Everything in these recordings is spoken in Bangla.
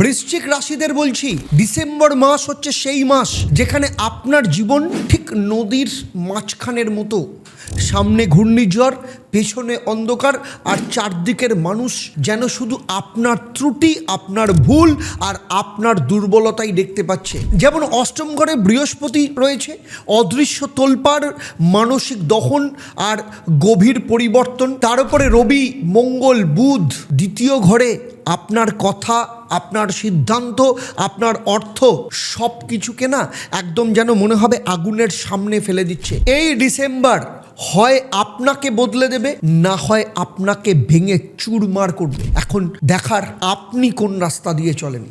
বৃশ্চিক রাশিদের বলছি, ডিসেম্বর মাস হচ্ছে সেই মাস যেখানে আপনার জীবন ঠিক নদীর মাঝখানের মতো। সামনে ঘূর্ণিঝড়, পেছনে অন্ধকার আর চারদিকের মানুষ যেন শুধু আপনার ত্রুটি, আপনার ভুল আর আপনার দুর্বলতাই দেখতে পাচ্ছে। যেমন অষ্টম ঘরে বৃহস্পতি রয়েছে, অদৃশ্য তোলপাড়, মানসিক দহন আর গভীর পরিবর্তন। তার উপরে রবি, মঙ্গল, বুধ, দ্বিতীয় ঘরে আপনার কথা আপনার সিদ্ধান্ত, আপনার অর্থ সব কিছুকে না একদম যেন মনে হবে আগুনের সামনে ফেলে দিচ্ছে। এই ডিসেম্বর হয় আপনাকে বদলে দেবে, না হয় আপনাকে ভেঙে চুরমার করবে। এখন দেখার আপনি কোন রাস্তা দিয়ে চলেন।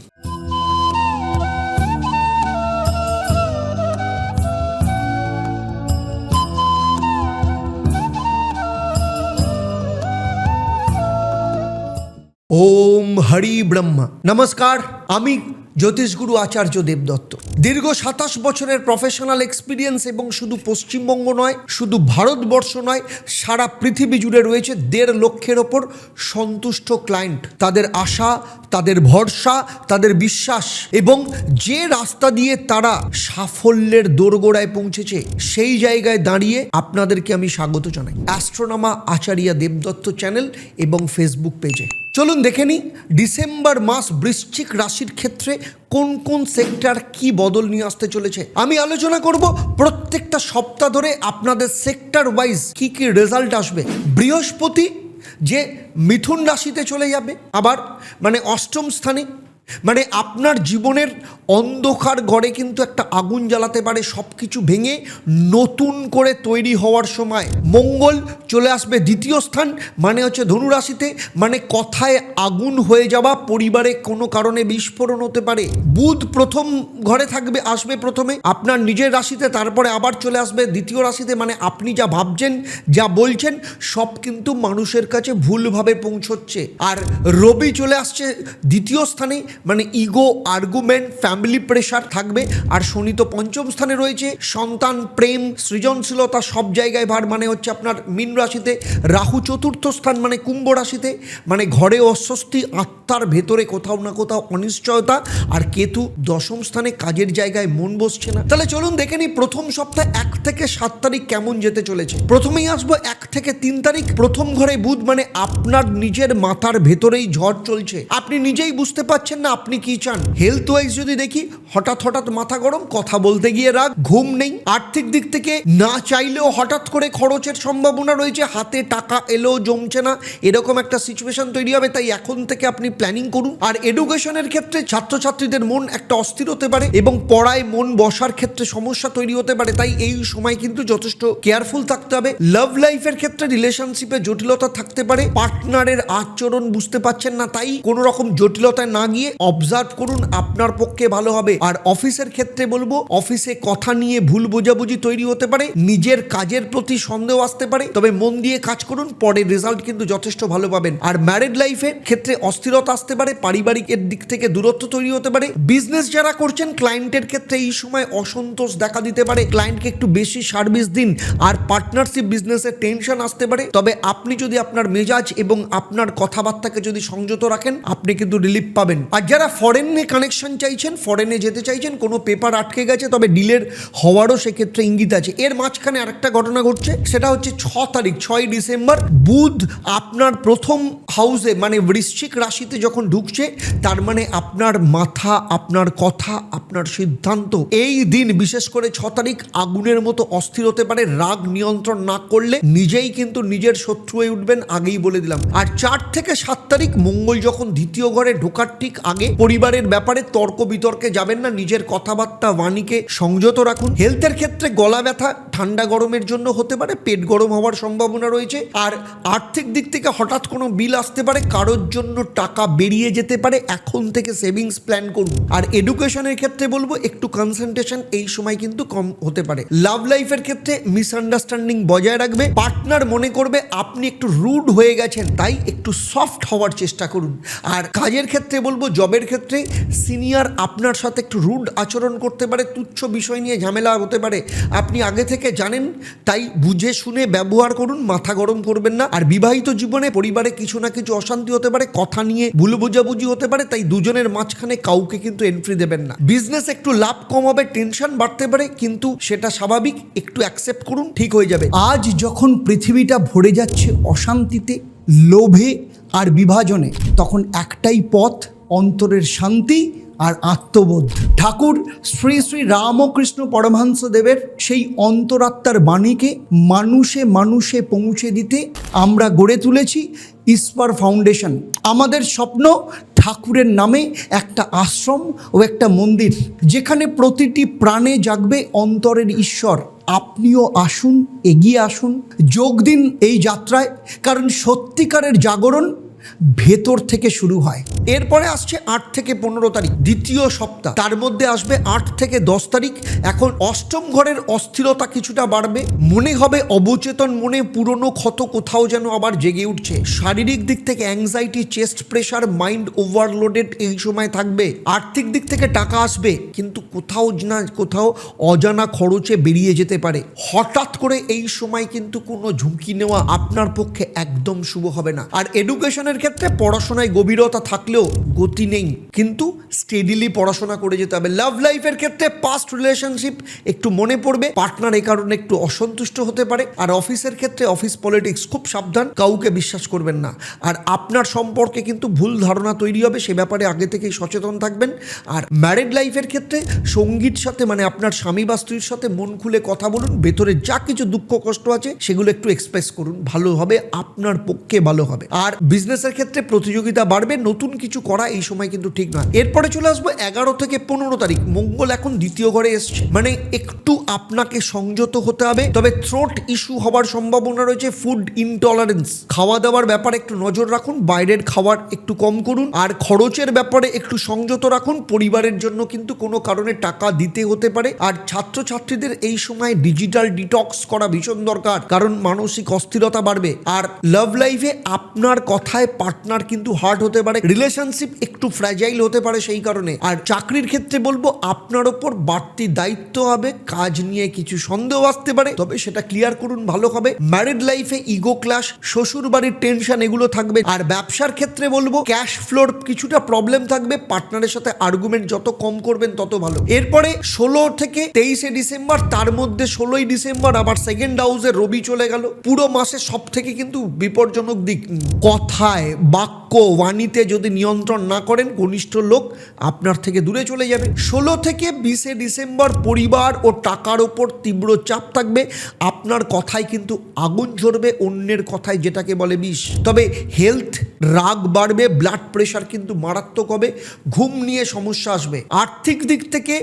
ওম হরি ব্রহ্মা। নমস্কার, আমি জ্যোতিষগুরু আচার্য দেবদত্ত। দীর্ঘ সাতাশ বছরের প্রফেশনাল এক্সপিরিয়েন্স এবং শুধু পশ্চিমবঙ্গ নয়, শুধু ভারতবর্ষ নয়, সারা পৃথিবী জুড়ে রয়েছে দেড় লক্ষের ওপর সন্তুষ্ট ক্লায়েন্ট তাদের আশা, তাদের ভরসা, তাদের বিশ্বাস এবং যে রাস্তা দিয়ে তারা সাফল্যের দোরগোড়ায় পৌঁছেছে, সেই জায়গায় দাঁড়িয়ে আপনাদেরকে আমি স্বাগত জানাই। অ্যাস্ট্রোনামা আচারিয়া দেবদত্ত চ্যানেল এবং ফেসবুক পেজে চলুন দেখে নিই, ডিসেম্বর মাস বৃশ্চিক রাশির ক্ষেত্রে কোন কোন সেক্টর কি বদল নিয়ে আসতে চলেছে? আমি আলোচনা করব প্রত্যেকটা সপ্তাহ ধরে আপনাদের সেক্টর ওয়াইজ কি কি রেজাল্ট আসবে। বৃহস্পতি যে মিথুন রাশিতে চলে যাবে, আবার মানে অষ্টম স্থানে মানে আপনার জীবনের অন্ধকার গড়ে কিন্তু একটা আগুন জ্বালাতে পারে সব কিছু ভেঙে নতুন করে তৈরি হওয়ার সময়। মঙ্গল চলে আসবে দ্বিতীয় স্থান মানে হচ্ছে ধনুরাশিতে মানে কথায় আগুন হয়ে যাওয়া পরিবারে কোনো কারণে বিস্ফোরণ হতে পারে। বুধ প্রথম ঘরে থাকবে, আসবে প্রথমে, আপনার নিজের রাশিতে, তারপরে আবার চলে আসবে দ্বিতীয় রাশিতে মানে আপনি যা ভাবছেন, যা বলছেন, সব কিন্তু মানুষের কাছে ভুলভাবে পৌঁছচ্ছে। আর রবি চলে আসছে দ্বিতীয় স্থানে মানে ইগো আর্গুমেন্ট ফ্যামিলি প্রেশার থাকবে। আর শনি তো পঞ্চম স্থানে রয়েছে। সন্তান, প্রেম, সৃজনশীলতা সব জায়গায় ভার মানে হচ্ছে আপনার মীন রাশিতে। রাহু চতুর্থ স্থান মানে কুম্ভ রাশিতে। মানে ঘরে অস্বস্তি, আত্মার ভেতরে কোথাও না কোথাও অনিশ্চয়তা। আর কেতু দশম স্থানে কাজের জায়গায় মন বসছে না। তাহলে চলুন দেখে নিই প্রথম সপ্তাহে এক থেকে সাত তারিখ কেমন যেতে চলেছে। প্রথমেই আসব এক থেকে তিন তারিখ। প্রথম ঘরে বুধ মানে আপনার নিজের মাথার ভেতরেই ঝড় চলছে। আপনি নিজেই বুঝতে পারছেন না আপনি কি চান? হেলথ ওয়াইজ যদি দেখি, হঠাৎ হঠাৎ মাথা গরম, কথা বলতে গিয়ে রাগ, ঘুম নেই। আর্থিক দিক থেকে না চাইলেও হঠাৎ করে খরচের সম্ভাবনা রয়েছে, হাতে টাকা এলেও জমছে না। এরকম একটা সিচুয়েশন তৈরি হবে, তাই এখন থেকে আপনি প্ল্যানিং করুন। আর এডুকেশনের ক্ষেত্রে ছাত্রছাত্রীদের মন একটা অস্থির হতে পারে এবং পড়ায় মন বসার ক্ষেত্রে সমস্যা তৈরি হতে পারে, তাই এই সময় কিন্তু যথেষ্ট কেয়ারফুল থাকতে হবে। লাভ লাইফের ক্ষেত্রে রিলেশনশিপে জটিলতা থাকতে পারে পার্টনারের আচরণ বুঝতে পারছেন না, তাই কোনো রকম জটিলতায় না গিয়ে অবজার্ভ করুন, আপনার পক্ষে ভালো হবে। আর অফিসের ক্ষেত্রে বলব, অফিসে কথা নিয়ে ভুল বোঝাবুঝি তৈরি হতে পারে, নিজের কাজের প্রতি সন্দেহ আসতে পারে, তবে মন দিয়ে কাজ করুন, পরে রেজাল্ট কিন্তু যথেষ্ট ভালো পাবেন। আর ম্যারিড লাইফের ক্ষেত্রে অস্থিরতা আসতে পারে পারিবারিকের দিক থেকে দূরত্ব তৈরি হতে পারে। বিজনেস যারা করছেন ক্লায়েন্টের ক্ষেত্রে এই সময় অসন্তোষ দেখা দিতে পারে ক্লায়েন্টকে একটু বেশি সার্ভিস দিন, আর পার্টনারশিপ বিজনেসে টেনশন আসতে পারে। তবে আপনি যদি আপনার মেজাজ এবং আপনার কথাবার্তাকে যদি সংযত রাখেন, আপনি কিন্তু রিলিফ পাবেন। আর যারা ফরেনে কানেকশন চাইছেন, ফরেনে যেতে চাইছেন, কোনো পেপার আটকে গেছে, তবে ডিলের হওয়ারও সেক্ষেত্রে ইঙ্গিত আছে। এর মাঝখানে আরেকটা ঘটনা ঘটছে, সেটা হচ্ছে ছ তারিখ, ছয় ডিসেম্বর, বুধ আপনার প্রথম হাউসে মানে বৃশ্চিক রাশিতে যখন ঢুকছে, তার মানে আপনার মাথা, আপনার কথা, আপনার সিদ্ধান্ত, এই দিন বিশেষ করে ছ তারিখ আগুনের মতো অস্থির হতে পারে, রাগ নিয়ন্ত্রণ না করলে নিজেই কিন্তু নিজের শত্রু হয়ে উঠবেন, আগেই বলে দিলাম। আর চার থেকে সাত তারিখ মঙ্গল যখন দ্বিতীয় ঘরে ঢোকার ঠিক আগে পরিবারের ব্যাপারে তর্ক বিতর্কে যাবেন না, নিজের কথাবার্তা বাণীকে সংযত রাখুন। হেলথের ক্ষেত্রে গলা ব্যথা ঠান্ডা গরমের জন্য হতে পারে, পেট গরম হওয়ার সম্ভাবনা রয়েছে, আর আর্থিক দিক থেকে হঠাৎ কোনো বিল আসতে পারে, কারোর জন্য টাকা বেরিয়ে যেতে পারে, এখন থেকে সেভিংস প্ল্যান করুন। আর এডুকেশনের ক্ষেত্রে বলব, একটু কনসেন্ট্রেশন এই সময় কিন্তু কম হতে পারে। লাভ লাইফের ক্ষেত্রে মিসআন্ডারস্ট্যান্ডিং বজায় রাখবে পার্টনার মনে করবে, আপনি একটু রুড হয়ে গেছেন, তাই একটু সফট হওয়ার চেষ্টা করুন। আর কাজের ক্ষেত্রে বলব জবের ক্ষেত্রে সিনিয়র আপনার সাথে একটু রুড আচরণ করতে পারে, তুচ্ছ বিষয় নিয়ে ঝামেলা হতে পারে। আপনি আগে থেকে জানেন, তাই বুঝে শুনে ব্যবহার করুন, মাথা গরম করবেন না। আর বিবাহিত জীবনে পরিবারে কিছু না কিছু অশান্তি হতে পারে, কথা নিয়ে ভুল বোঝাবুঝি হতে পারে, তাই দুজনের মাঝখানে কাউকে কিন্তু এন্ট্রি দেবেন না। বিজনেস একটু লাভ কম হবে টেনশন বাড়তে পারে, কিন্তু সেটা স্বাভাবিক, একটু অ্যাকসেপ্ট করুন, ঠিক হয়ে যাবে। আজ যখন পৃথিবীটা ভরে যাচ্ছে অশান্তিতে, লোভে আর বিভাজনে, তখন একটাই পথ অন্তরের শান্তি আর আত্মবোধ। ঠাকুর শ্রী শ্রী রামকৃষ্ণ পরমহংস দেবের সেই অন্তরাত্মার বাণীকে মানুষে মানুষে পৌঁছে দিতে আমরা গড়ে তুলেছি ইস্পার ফাউন্ডেশন। আমাদের স্বপ্ন ঠাকুরের নামে একটা আশ্রম ও একটা মন্দির, যেখানে প্রতিটি প্রাণে জাগবে অন্তরের ঈশ্বর। আপনিও আসুন, এগিয়ে আসুন, যোগ দিন এই যাত্রায়, কারণ সত্যিকারের জাগরণ ভেতর থেকে শুরু হয়। এরপরে আসছে আট থেকে পনেরো তারিখ, দ্বিতীয় সপ্তাহ। তার মধ্যে আসবে আট থেকে দশ তারিখ। এখন অষ্টম ঘরের অস্থিরতা কিছুটা বাড়বে। মনে হবে অবচেতন মনে, পুরনো ক্ষত কোথাও যেন আবার জেগে উঠছে। শারীরিক দিক থেকে anxiety chest pressure mind overloaded এই সময় থাকবে। আর্থিক দিক থেকে টাকা আসবে, কিন্তু কোথাও না, কোথাও অজানা খরচে বেরিয়ে যেতে পারে। হঠাৎ করে এই সময় কিন্তু কোনো ঝুঁকি নেওয়া আপনার পক্ষে একদম শুভ হবে না। আর এডুকেশনের ক্ষেত্রে পড়াশোনায় গভীরতা থাকলেও গতি নেই। কিন্তু স্টেডিলি পড়াশোনা করে যেতে হবে। লাভ লাইফের ক্ষেত্রে পাস্ট রিলেশনশিপ একটু মনে পড়বে। পার্টনার এই কারণে একটু অসন্তুষ্ট হতে পারে। আর অফিসের ক্ষেত্রে অফিস পলিটিক্স খুব সাবধান। কাউকে বিশ্বাস করবেন না। আর আপনার সম্পর্কে কিন্তু ভুল ধারণা তৈরি হবে। সে ব্যাপারে আগে থেকেই সচেতন থাকবেন। আর ম্যারিড লাইফের ক্ষেত্রে সঙ্গীর সাথে মানে আপনার স্বামী বা স্ত্রীর সাথে মন খুলে কথা বলুন। ভেতরে যা কিছু দুঃখ কষ্ট আছে, সেগুলো একটু এক্সপ্রেস করুন। ভালো হবে। আপনার পক্ষে ভালো হবে। আর বিজনেসের ক্ষেত্রে প্রতিযোগিতা বাড়বে, নতুন কিছু করা এই সময় কিন্তু ঠিক নয়। এরপরে চলে আসব এগারো থেকে পনেরো তারিখ, মঙ্গল এখন দ্বিতীয় ঘরে এসছে। মানে একটু আপনাকে সংযত হতে হবে, তবে থ্রোট ইস্যু হওয়ার সম্ভাবনা রয়েছে ফুড ইনটলারেন্স খাওয়া দাওয়ার ব্যাপারে একটু নজর রাখুন, বাইরের খাবার একটু কম করুন, আর খরচের ব্যাপারে একটু সংযত রাখুন, পরিবারের জন্য কিন্তু কোনো কারণে টাকা দিতে হতে পারে, আর ছাত্রছাত্রীদের এই সময় ডিজিটাল ডিটক্স করা ভীষণ দরকার, কারণ মানসিক অস্থিরতা বাড়বে। আর লাভ লাইফে আপনার কথায় পার্টনার কিন্তু হার্ড হতে পারে রিলেশনশিপ একটু ফ্র্যাজাইল হতে পারে সেই কারণে। আর চাকরির ক্ষেত্রে বলব, আপনার ওপর বাড়তি দায়িত্ব হবে, কাজ নিয়ে কিছু সন্দেহ আসতে পারে, তবে সেটা ক্লিয়ার করুন, ভালো হবে। ম্যারিড লাইফে ইগো ক্লাস শ্বশুর বাড়ির টেনশন এগুলো থাকবে। আর ব্যবসার ক্ষেত্রে বলব ক্যাশ ফ্লোর কিছুটা প্রবলেম থাকবে পার্টনারের সাথে আর্গুমেন্ট যত কম করবেন তত ভালো। এরপরে ষোলো থেকে তেইশে ডিসেম্বর, তার মধ্যে ষোলোই ডিসেম্বর আবার সেকেন্ড হাউসে রবি চলে গেল। পুরো মাসে সব থেকে কিন্তু বিপজ্জনক দিক কথায়। why? Bakit? বাক্য বাণীতে যদি নিয়ন্ত্রণ না করেন, ঘনিষ্ঠ লোক আপনার থেকে দূরে চলে যাবে। ষোলো থেকে বিশে ডিসেম্বর পরিবার ও টাকার ওপর তীব্র চাপ থাকবে। আপনার কথায় কিন্তু আগুন ঝরবে, অন্যের কথায় যেটাকে বলে বিষ। তবে হেলথ, রাগ বাড়বে, ব্লাড প্রেশার কিন্তু মারাত্মক হবে, ঘুম নিয়ে সমস্যা আসবে। আর্থিক দিক থেকে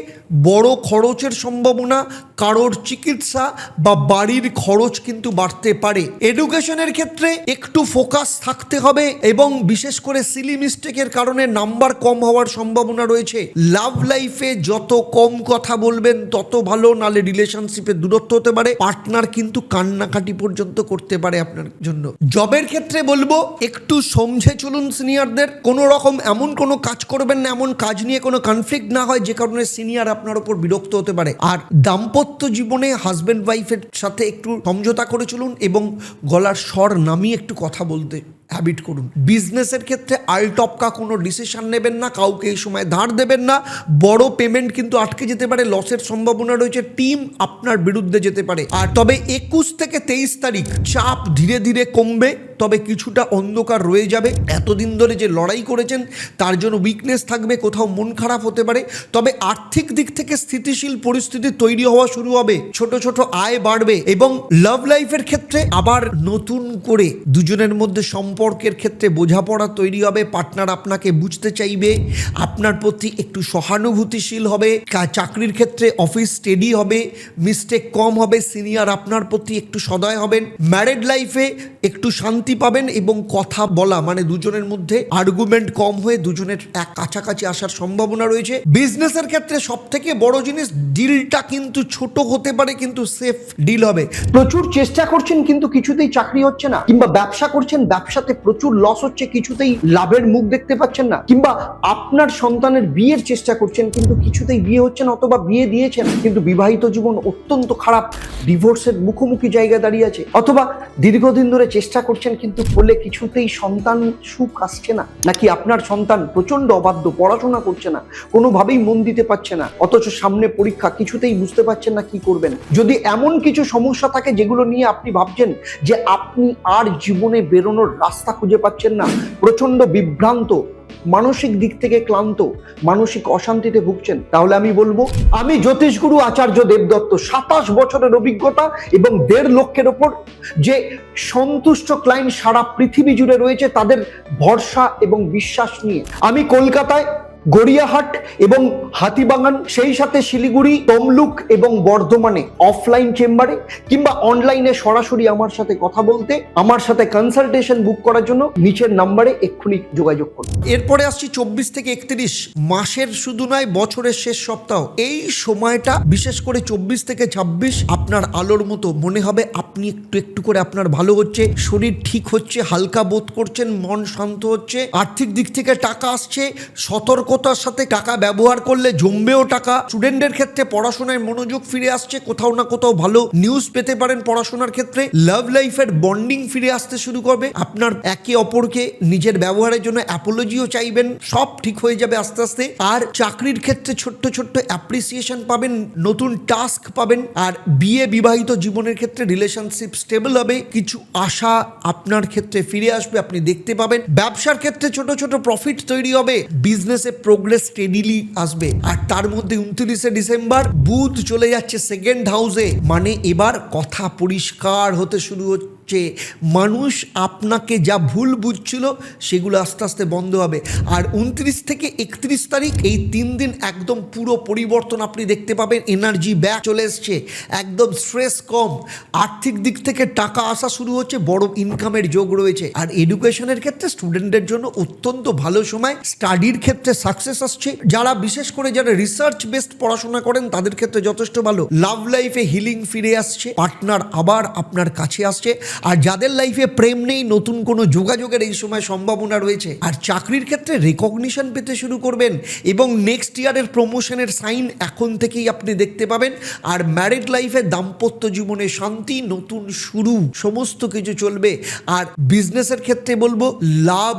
বড় খরচের সম্ভাবনা, কারোর চিকিৎসা বা বাড়ির খরচ কিন্তু বাড়তে পারে। এডুকেশনের ক্ষেত্রে একটু ফোকাস থাকতে হবে এবং বিশেষ করে সিলি মিস্টেকের কারণে নাম্বার কম হওয়ার সম্ভাবনা রয়েছে। লাভ লাইফে যত কম কথা বলবেন, তত ভালো, নালে রিলেশনশিপে দূরত্ব হতে পারে। পার্টনার কিন্তু কান্নাকাটি পর্যন্ত করতে পারে আপনার জন্য। জবের ক্ষেত্রে বলব, একটু সমঝে চলুন সিনিয়রদের কোনো রকম এমন কোনো কাজ করবেন না, এমন কাজ নিয়ে কোনো কনফ্লিক্ট না হয় যে কারণে সিনিয়র আপনার উপর বিরক্ত হতে পারে। আর দাম্পত্য জীবনে হাজব্যান্ড ওয়াইফের সাথে একটু সমঝোতা করে চলুন এবং গলার স্বর নামিয়ে একটু কথা বলতে। হ্যাবিট করুন। বিজনেসের ক্ষেত্রে আলটপকা কোনো ডিসিশান নেবেন না, কাউকে এই সময় ধার দেবেন না। বড় পেমেন্ট কিন্তু আটকে যেতে পারে লসের সম্ভাবনা রয়েছে টিম আপনার বিরুদ্ধে যেতে পারে। আর তবে একুশ থেকে তেইশ তারিখ চাপ ধীরে ধীরে কমবে। তবে কিছুটা অন্ধকার রয়ে যাবে। এতদিন ধরে যে লড়াই করেছেন, তার জন্য উইকনেস থাকবে, কোথাও মন খারাপ হতে পারে। তবে আর্থিক দিক থেকে স্থিতিশীল পরিস্থিতি তৈরি হওয়া শুরু হবে। ছোট ছোট আয় বাড়বে এবং লাভ লাইফের ক্ষেত্রে আবার নতুন করে দুজনের মধ্যে সম্পর্কের ক্ষেত্রে বোঝাপড়া তৈরি হবে। পার্টনার আপনাকে বুঝতে চাইবে। আপনার প্রতি একটু সহানুভূতিশীল হবে। চাকরির ক্ষেত্রে অফিস স্টেডি হবে। মিস্টেক কম হবে। সিনিয়র আপনার প্রতি একটু সদয় হবেন। ম্যারেড লাইফে একটু শান্তি শান্তি পাবেন এবং কথা বলা মানে দুজনের মধ্যে আর্গুমেন্ট কম হয়ে দুজনের এক কাছাকাছি আসার সম্ভাবনা রয়েছে। বিজনেসের ক্ষেত্রে সব থেকে বড় জিনিস ডিলটা কিন্তু ছোট হতে পারে, কিন্তু সেফ ডিল হবে। প্রচুর চেষ্টা করছেন, কিন্তু কিছুতেই চাকরি হচ্ছে না। কিংবা ব্যবসা করছেন, ব্যবসাতে প্রচুর লস হচ্ছে, কিছুতেই লাভের মুখ দেখতে পাচ্ছেন না। কিংবা আপনার সন্তানের বিয়ের চেষ্টা করছেন, কিন্তু কিছুতেই বিয়ে হচ্ছে না, অথবা বিয়ে দিয়েছেন, কিন্তু বিবাহিত জীবন অত্যন্ত খারাপ। ডিভোর্সের মুখোমুখি জায়গা দাঁড়িয়ে আছে। অথবা দীর্ঘদিন ধরে চেষ্টা করছেন কিন্তু ফলে কিছুতেই সন্তান সুখ আসছে না। নাকি আপনার সন্তান প্রচণ্ড অবাধ্য, পড়াশোনা করছে না, কোনোভাবেই মন দিতে পারছে না, অথচ সামনে পরীক্ষা, কিছুতেই বুঝতে পারছেন না কি করবেন? যদি এমন কিছু সমস্যা থাকে যেগুলো নিয়ে আপনি ভাবছেন যে আপনি আর জীবনে বেরোনোর রাস্তা খুঁজে পাচ্ছেন না প্রচণ্ড বিভ্রান্ত মানসিক দিক থেকে ক্লান্ত, মানসিক অশান্তিতে ভুগছেন। তাহলে আমি বলব, আমি জ্যোতিষগুরু আচার্য দেবদত্ত, সাতাশ বছরের অভিজ্ঞতা এবং দেড় লক্ষের ওপর যে সন্তুষ্ট ক্লায়েন্ট সারা পৃথিবী জুড়ে রয়েছে, তাদের ভরসা এবং বিশ্বাস নিয়ে। আমি কলকাতায় গড়িয়াহাট এবং হাতিবাগান, সেই সাথে শিলিগুড়ি, তমলুক এবং বর্ধমানে অফলাইন চেম্বারে কিংবা অনলাইনে সরাসরি আমার সাথে কথা বলতে, আমার সাথে কনসালটেশন বুক করার জন্য নিচের নাম্বারে এক্ষুনি যোগাযোগ করুন। এরপরে আসছি চব্বিশ থেকে একত্রিশ, মাসের শুধু নয়, বছরের শেষ সপ্তাহ। এই সময়টা বিশেষ করে চব্বিশ থেকে ছাব্বিশ, আপনার আলোর মতো মনে হবে, আপনি একটু একটু করে আপনার ভালো হচ্ছে, শরীর ঠিক হচ্ছে, হালকা বোধ করছেন, মন শান্ত হচ্ছে, আর্থিক দিক থেকে টাকা আসছে সতর্কতার সাথে টাকা ব্যবহার করলে জমবেও টাকা। স্টুডেন্টের ক্ষেত্রে পড়াশোনায় মনোযোগ ফিরে আসছে, কোথাও না কোথাও ভালো নিউজ পেতে পারেন পড়াশোনার ক্ষেত্রে। লাভ লাইফের বন্ডিং ফিরে আসতে শুরু করবে। আপনার একে অপরকে নিজের ব্যবহারের জন্য অ্যাপোলজিও চাইবেন, সব ঠিক হয়ে যাবে আস্তে আস্তে। আর চাকরির ক্ষেত্রে ছোট্ট ছোট্ট অ্যাপ্রিসিয়েশন পাবেন, নতুন টাস্ক পাবেন। আর বিয়ে বিবাহিত জীবনের ক্ষেত্রে রিলেশনশিপ স্টেবল হবে। কিছু আশা আপনার ক্ষেত্রে ফিরে আসবে, আপনি দেখতে পাবেন। ব্যবসার ক্ষেত্রে ছোট ছোট প্রফিট তৈরি হবে। বিজনেসে প্রোগ্রেস স্টেডিলি আসবে। আর তার মধ্যে উনত্রিশে ডিসেম্বর বুধ চলে যাচ্ছে সেকেন্ড হাউসে মানে এবার কথা পরিষ্কার হতে শুরু হচ্ছে। মানুষ আপনাকে যা ভুল বুঝছিল সেগুলো আস্তে আস্তে বন্ধ হবে। আর উনত্রিশ থেকে একত্রিশ তারিখ এই তিন দিন একদম পুরো পরিবর্তন আপনি দেখতে পাবেন। এনার্জি ব্যাক চলে এসছে। একদম স্ট্রেস কম। আর্থিক দিক থেকে টাকা আসা শুরু হচ্ছে, বড় ইনকামের যোগ রয়েছে। আর এডুকেশনের ক্ষেত্রে স্টুডেন্টদের জন্য অত্যন্ত ভালো সময়। স্টাডির ক্ষেত্রে সাকসেস আসছে। যারা বিশেষ করে যারা রিসার্চ বেসড পড়াশোনা করেন, তাদের ক্ষেত্রে যথেষ্ট ভালো। লাভ লাইফে হিলিং ফিরে আসছে। পার্টনার আবার আপনার কাছে আসছে। আর যাদের লাইফে প্রেম নেই, নতুন কোনো যোগাযোগের এই সময় সম্ভাবনা রয়েছে, আর চাকরির ক্ষেত্রে রেকগনিশন পেতে শুরু করবেন এবং নেক্সট ইয়ারের প্রমোশনের সাইন এখন থেকেই আপনি দেখতে পাবেন, আর ম্যারিড লাইফে দাম্পত্য জীবনে শান্তি, নতুন শুরু, সমস্ত কিছু চলবে, আর বিজনেসের ক্ষেত্রে বলব, লাভ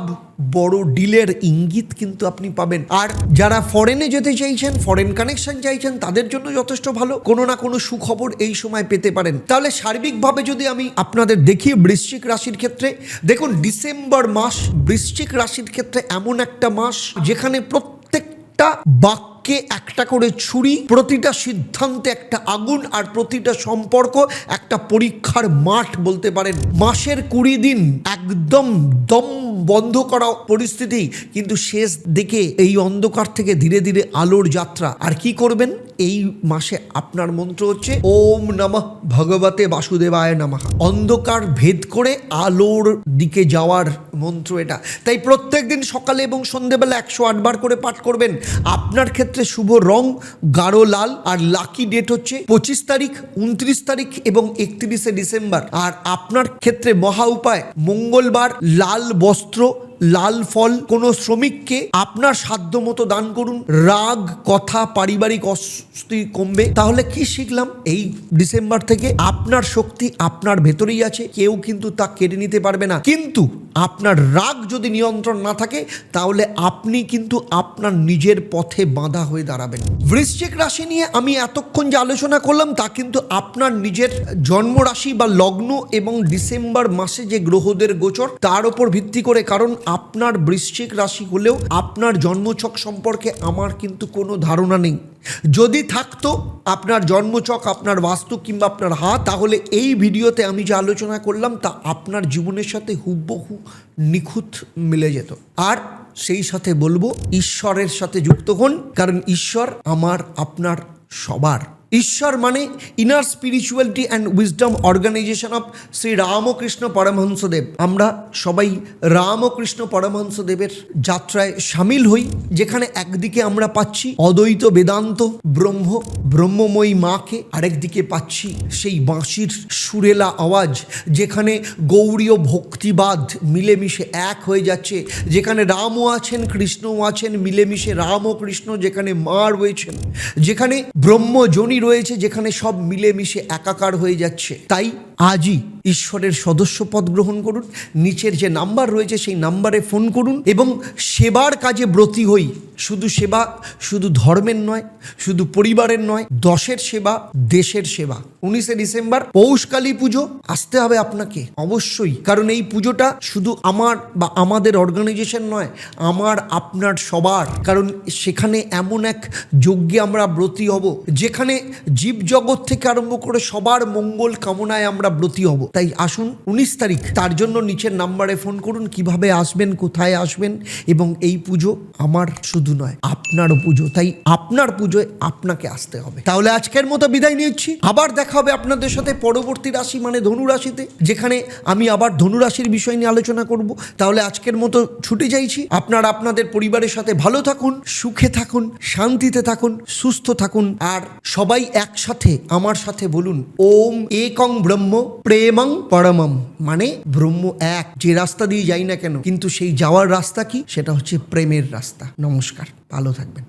বড় ডিলের ইঙ্গিত কিন্তু আপনি পাবেন। আর যারা ফরেনে যেতে চাইছেন ফরেন কানেকশন চাইছেন, তাদের জন্য যথেষ্ট ভালো। কোনো না কোনো সুখবর এই সময় পেতে পারেন। তাহলে সার্বিকভাবে যদি আমি আপনাদের দেখি বৃশ্চিক রাশির ক্ষেত্রে, দেখুন ডিসেম্বর মাস বৃশ্চিক রাশির ক্ষেত্রে এমন একটা মাস যেখানে প্রত্যেকটা বাক্যে একটা করে ছুরি, প্রতিটা সিদ্ধান্তে একটা আগুন আর প্রতিটা সম্পর্ক একটা পরীক্ষার মাঠ বলতে পারেন। মাসের কুড়ি দিন একদম দম বন্ধ করা পরিস্থিতি, কিন্তু শেষ দিকে এই অন্ধকার থেকে ধীরে ধীরে আলোর যাত্রা। আর কি করবেন? এই মাসে আপনার মন্ত্র হচ্ছে, ওম নমঃ ভগবতে বাসুদেবায় নমঃ। অন্ধকার ভেদ করে আলোর দিকে যাওয়ার মন্ত্র এটা। তাই প্রত্যেক দিন সকালে এবং সন্ধেবেলা একশো আটবার করে পাঠ করবেন। আপনার ক্ষেত্রে শুভ রং গাঢ় লাল, আর লাকি ডেট হচ্ছে পঁচিশ তারিখ, উনত্রিশ তারিখ এবং একত্রিশে ডিসেম্বর। আর আপনার ক্ষেত্রে মহা উপায়, মঙ্গলবার লাল বস্ত্র লাল ফল কোনো শ্রমিককে আপনার সাধ্য মতো দান করুন। রাগ, কথা, পারিবারিক অস্তি কমবে। তাহলে কি শিখলাম? এই ডিসেম্বর থেকে আপনার শক্তি আপনার ভেতরেই আছে। কেউ কিন্তু তা কেড়ে নিতে পারবে না। কিন্তু আপনার রাগ যদি নিয়ন্ত্রণ না থাকে, তাহলে আপনি কিন্তু আপনার নিজের পথে বাঁধা হয়ে দাঁড়াবেন। বৃশ্চিক রাশি নিয়ে আমি এতক্ষণ যে আলোচনা করলাম, তা কিন্তু আপনার নিজের জন্ম রাশি বা লগ্ন এবং ডিসেম্বর মাসে যে গ্রহদের গোচর, তার উপর ভিত্তি করে, কারণ আপনার বৃশ্চিক রাশি হলেও আপনার জন্মছক সম্পর্কে আমার কিন্তু কোনো ধারণা নেই। যদি থাকতো আপনার জন্মচক, আপনার বাস্তু কিংবা আপনার হাত, তাহলে এই ভিডিওতে আমি যে আলোচনা করলাম, তা আপনার জীবনের সাথে হুবহু নিখুঁত মিলে যেত। আর সেই সাথে বলব, ঈশ্বরের সাথে যুক্ত হন, কারণ ঈশ্বর আমার, আপনার সবার। ঈশ্বর মানে inner spirituality and wisdom organisation of Shri Ramakrishna Paramahansadev আমরা সবাই রামকৃষ্ণ পরমহংসদেবের যাত্রায় সামিল হই, যেখানে একদিকে আমরা পাচ্ছি অদ্বৈত বেদান্ত, ব্রহ্ম, ব্রহ্মময়ী মাকে, আরেকদিকে পাচ্ছি সেই বাঁশির সুরেলা আওয়াজ, যেখানে গৌরীয় ভক্তিবাদ মিলেমিশে এক হয়ে যাচ্ছে, যেখানে রামও আছেন, কৃষ্ণও আছেন, মিলেমিশে রাম ও কৃষ্ণ যেখানে মা রয়েছেন যেখানে ব্রহ্মজনী রয়েছে যেখানে সব মিলেমিশে একাকার হয়ে যাচ্ছে। তাই আজই ঈশ্বরের সদস্য পদ গ্রহণ করুন, নিচের যে নাম্বার রয়েছে সেই নাম্বারে ফোন করুন এবং সেবার কাজে ব্রতী হই। শুধু সেবা, শুধু ধর্মের নয়, শুধু পরিবারের নয়, দশের সেবা, দেশের সেবা। উনিশে ডিসেম্বর পৌষকালী পুজো আসতে হবে আপনাকে, অবশ্যই। কারণ এই পুজোটা শুধু আমার বা আমাদের অর্গানাইজেশন নয়, আমার, আপনার, সবার। কারণ সেখানে এমন এক যজ্ঞে আমরা ব্রতী হব, যেখানে জীবজগৎ থেকে আরম্ভ করে সবার মঙ্গল কামনায় আমরা ব্রতী হব। তাই আসুন উনিশ তারিখ, তার জন্য নিচের নাম্বারে ফোন করুন, কীভাবে আসবেন, কোথায় আসবেন, এবং এই পুজো আমার শুধু নয়, আপনারও পুজো। তাই আপনার পুজোয় আপনাকে আসতে হবে। তাহলে আজকের মতো বিদায় নিচ্ছি। আবার দেখা হবে আপনাদের সাথে পরবর্তী রাশি মানে ধনু রাশিতে, যেখানে আমি আবার ধনু রাশির বিষয় নিয়ে আলোচনা করব। তাহলে আজকের মতো ছুটে যাইছি। আপনারা আপনাদের পরিবারের সাথে ভালো থাকুন, সুখে থাকুন, শান্তিতে থাকুন, সুস্থ থাকুন, আর সবাই একসাথে আমার সাথে বলুন, ওম একং ব্রহ্ম প্রেমং পরমম। মানে ব্রহ্ম এক। যে রাস্তা দিয়ে যাই না কেন, কিন্তু সেই যাওয়ার রাস্তা কি? সেটা হচ্ছে প্রেমের রাস্তা। নমস্কার। ভালো থাকবেন।